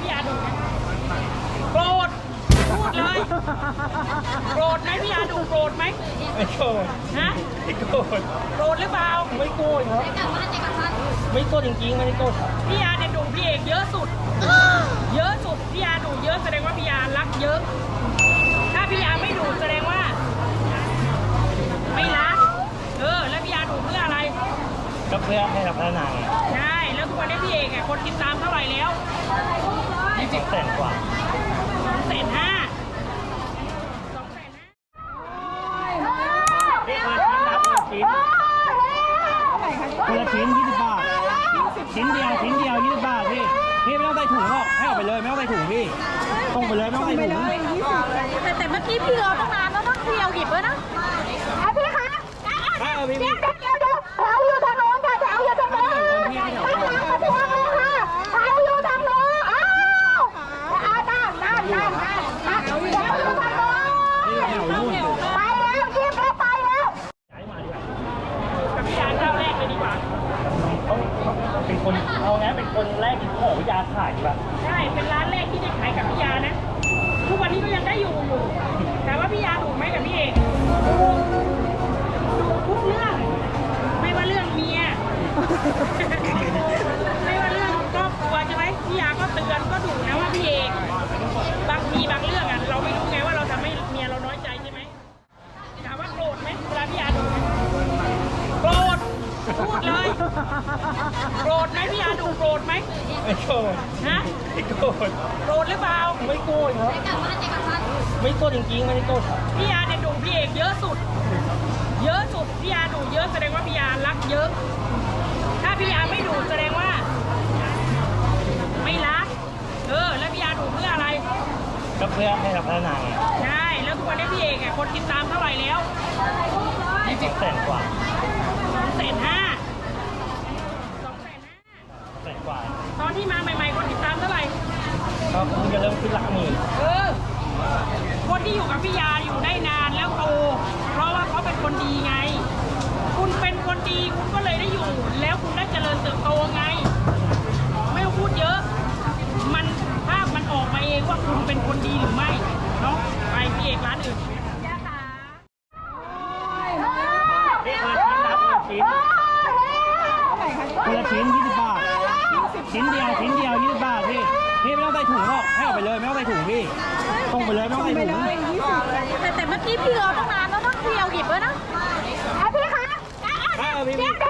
พี่ยาดูไหมโกรธพูดเลยโกรธไหมพี่ยาดูโกรธไหมไม่โกรธฮะไม่โกรธโกรธหรือเปล่าไม่โกรธครับไม่โกรธจริงๆไม่ได้โกรธพี่ยาเนี่ยดูพี่เอกเยอะสุด เยอะสุดพี่ยาดูเยอะแสดงว่าพี่ยารักเยอะ ถ้าพี่ยาไม่ดูแสดงว่า ไม่รักเออแล้วพี่ยาดูเพื่ออะไรก็เพื่อให้เราพัฒนาไงใช่ วทุกวันนี้พี่เอกอะคนติดตามเท่าไหร่แล้วสองแสนกว่าสองแสนห้าสองแสนห้านี่คนละชิ้นครับคนละชิ้นคนละชิ้นยี่สิบบาทชิ้นเดียวชิ้นเดียวยี่สิบบาทพี่พี่ไม่ต้องใส่ถุงหรอกให้ออกไปเลยไม่ต้องใส่ถุงพี่ส่งไปเลยไม่ต้องใส่ถุงแต่แต่เมื่อกี้พี่รอตั้งนานแล้วนะพี่เอาหยิบไว้นะอะพี่คะถ้าเอาพี่เดี๋พี่ยวเดี๋ยวเดี๋ยวแถวอยู่ทางโน้นค่ะแถวอยู่ทางโน้นข้างหลังมาทางนี้ค่ะแถวอยู่ทางโน้นอ้าวอ้าวนั่นนั่นนั่นนั่นนั่นแถวอยู่ทางโน้น นี่แถวนู่นอยู่ ไปแล้วหยิบแล้วไปแล้ว ย้ายมาดีกว่า กับพี่ยาเจ้าแรกเลยดีกว่า เขาเขาเป็น คนเอางี้เป็นคนแรกที่ขอวิยาขายแบบใช่เป็นร้านแรกที่ได้ขายกับพี่ยานะ ทุกวันนี้ก็ยังได้อยู่อยู่แต่ว่าพี่ยาถูกไหมกับพี่เอกทุกเรื่อง ไม่ว่าเรื่องเมีย ไหมไม่โกรธฮะไม่โกรธโกรธหรือเปล่า ไม่โกรธครับไม่โกรธจริงๆไม่ได้โกรธครับพี่ยาเนี่ยดูพี่เอกเยอะสุด เยอะสุดพี่ยาดูเยอะแสดงว่าพี่ยารักเยอะ ถ้าพี่ยาไม่ดูแสดงว่า ไม่รัก เออ แล้วพี่ยาดูเพื่ออะไร ก็เพื่อให้เราพัฒนาไงใช่ แล้วทุกวันนี้พี่เอกอะคนติดตามเท่าไหร่แล้วสองแสนกว่าสองแสนห้าสองแสนห้า แสนกว่า ตอนที่มาใหม่ๆคนติดตามเท่าไหร่ ก็เพิ่งจะเริ่มขึ้นหลักหมื่น เออ คน ที่อยู่กับพี่ยาอยู่ได้นานแล้วโตเพราะว่าเขาเป็นคนดีไง คุณเป็นคนดีคุณก็เลยได้อยู่ แล้วคุณได้เจริญเติบโตไง ไม่ต้องพูดเยอะ มันภาพมันออกมาเองว่าคุณเป็นคนดีหรือไม่ เนาะไปพี่เอกร้านอื่น นี่คนละชิ้นครับคนละชิ้นคนละชิ้นยี่สิบบาท ชิ้นเดียวชิ้นเดียวยี่สิบบาทพี่ งองใส่ถุงหรอกให้ออกไปเลยไม่ต้องใส่ถุงพี่ส่งไปเลยไม่ต้องใส่ถุงแต่แต่เมื่อกี้พี่รอตั้งนานแล้วนะพี่เอาหยิบไว้นะอะพี่คะเอาพี่เดี๋พี่ยวเดี๋